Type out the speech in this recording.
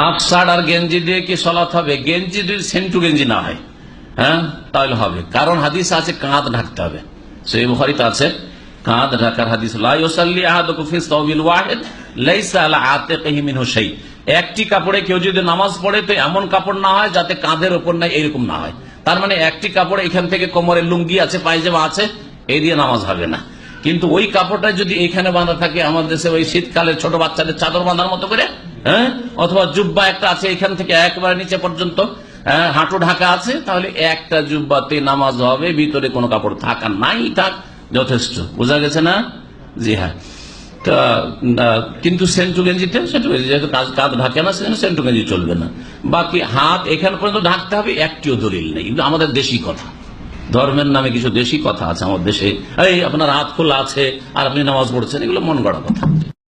Half shirt আর গেঞ্জি দিয়ে কি সলাৎ হবে? গেঞ্জি যদি সেন্টু গেঞ্জি না হয় হ্যাঁ? তাহলে হবে। কারণ হাদিস আছে কাঁধ ঢাকতে হবে। সেই বুখারিতে আছে, কাঁধ ঢাকার হাদিস একটি কাপড়ে কেউ যদি নামাজ পড়ে, তো এমন কাপড় না হয় যাতে কাঁধের ওপর নাই, এরকম না হয়। তার মানে একটি কাপড় এখান থেকে কোমরের লুঙ্গি আছে, পায়জামা আছে এই দিয়ে নামাজ হবে না। কিন্তু ওই কাপড়টা যদি এখানে বাঁধা থাকে আমাদের দেশে ওই শীতকালে ছোট বাচ্চাদের চাদর বাঁধার মতো করে হ্যাঁ? অথবা জুব্বা একটা আছে এখান থেকে একবারে নিচে পর্যন্ত হ্যাঁ, হাঁটু ঢাকা আছে তাহলে একটা জুব্বাতে নামাজ হবে ভিতরে কোনো কাপড় থাকা নাই থাক যথেষ্ট। বোঝা গেছে না? জি হ্যাঁ। কিন্তু সেন্টু গেঞ্জিতে সেন্টু গেঞ্জি যেহেতু কাজ- কাঁধ ঢাকে না সেখানে সেন্টু গেঞ্জি চলবে না। বাকি হাত এখানে পর্যন্ত ঢাকতে হবে একটিও দলিল নেই। কিন্তু আমাদের দেশি কথা। ধর্মের নামে কিছু দেশি কথা আছে, আমার দেশে। এই, আপনার হাত খোলা আছে, আর আপনি নামাজ পড়ছেন, এগুলো মন গড়া কথা।